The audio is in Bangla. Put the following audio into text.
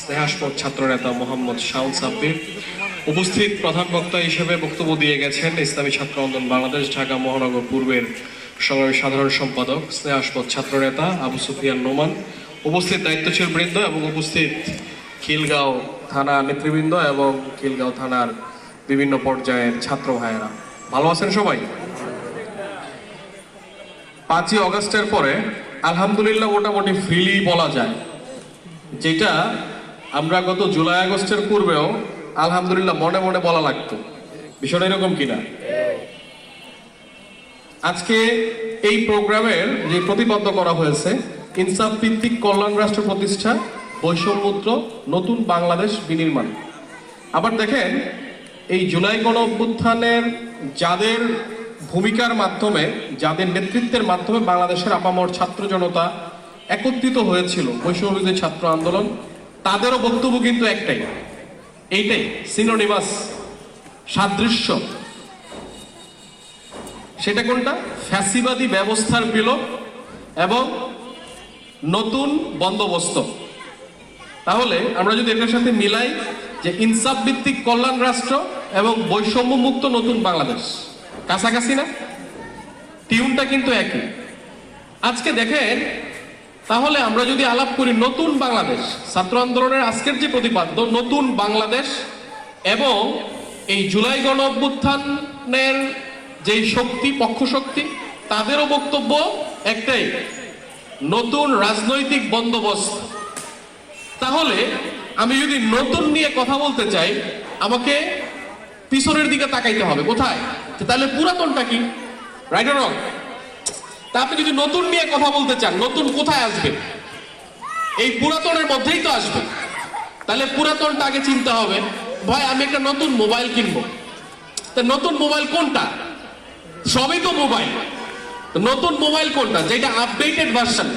স্নেহাস্পদ ছাত্রনেতা মোহাম্মদ শাউন সাব্বির। উপস্থিত প্রধান বক্তা হিসেবে বক্তব্য দিয়ে গেছেন ইসলামী ছাত্র আন্দোলন বাংলাদেশ, ঢাকা মহানগর পূর্বের সংগ্রামী সাধারণ সম্পাদক, স্নেহাস্পদ ছাত্রনেতা আবু সুফিয়ান নোমান। উপস্থিত দায়িত্বশীল বৃন্দ এবং উপস্থিত খিলগাঁও থানা নেতৃবৃন্দ এবং খিলগাঁও থানার বিভিন্ন পর্যায়ের ছাত্র ভাইয়েরা। ভালো আছেন সবাই? পাঁচই অগস্টের পরে আলহামদুলিল্লাহ মোটামুটি ফ্রিলি বলা যায়। যেটা আমরা গত জুলাই, আগস্টের পূর্বেও আলহামদুলিল্লাহ মনে মনে বলা লাগতো। বিষয়টা এরকম কিনা? আজকে এই প্রোগ্রামের যে প্রতিপাদ্য করা হয়েছে, ইনসাফ ভিত্তিক কল্যাণ রাষ্ট্র প্রতিষ্ঠা বৈষম্যমুদ্র নতুন বাংলাদেশ বিনির্মাণ। আবার দেখেন, এই জুলাই গণ অভ্যুত্থানের যাদের ভূমিকার মাধ্যমে, যাদের নেতৃত্বের মাধ্যমে বাংলাদেশের আপামর ছাত্র জনতা একত্রিত হয়েছিল বৈষম্যবিরোধী ছাত্র আন্দোলন। তাদেরও বক্তব্য কিন্তু একটাই। এইটাই সিনোনিমাস সাদৃশ্য। সেটা কোনটা? ফ্যাসিবাদী ব্যবস্থার বিলোপ এবং নতুন বন্দোবস্ত। তাহলে আমরা যদি এটার সাথে মিলাই যে ইনসাফ ভিত্তিক কল্যাণ রাষ্ট্র এবং বৈষম্য মুক্ত নতুন বাংলাদেশ। কাছাকাছি না? টিউনটা কিন্তু একই। আজকে দেখেন তাহলে আমরা যদি আলাপ করি নতুন বাংলাদেশ, ছাত্র আন্দোলনের আজকের যে প্রতিপাদ্য, নতুন বাংলাদেশ এবং এই জুলাই গণ অভ্যুত্থানের যেই শক্তি, পক্ষ শক্তি, তাদেরও বক্তব্য একটাই, নতুন রাজনৈতিক বন্দোবস্ত। তাহলে আমি যদি নতুন নিয়ে কথা বলতে চাই, আমাকে পিছনের দিকে তাকাইতে হবে। কোথায়? তাহলে পুরাতনটা কি? রাইট রং তা আপনি যদি নতুন নিয়ে কথা বলতে চান, নতুন কোথায় আসবেন এই পুরাতনের মধ্যেই তো আসবে। তাহলে পুরাতনটা আগে চিন্তা হবে, ভাই আমি একটা নতুন মোবাইল কিনবো। তা নতুন মোবাইল কোনটা? সবই তো মোবাইল। নতুন মোবাইল কোনটা? যেটা আপডেটেড ভার্সন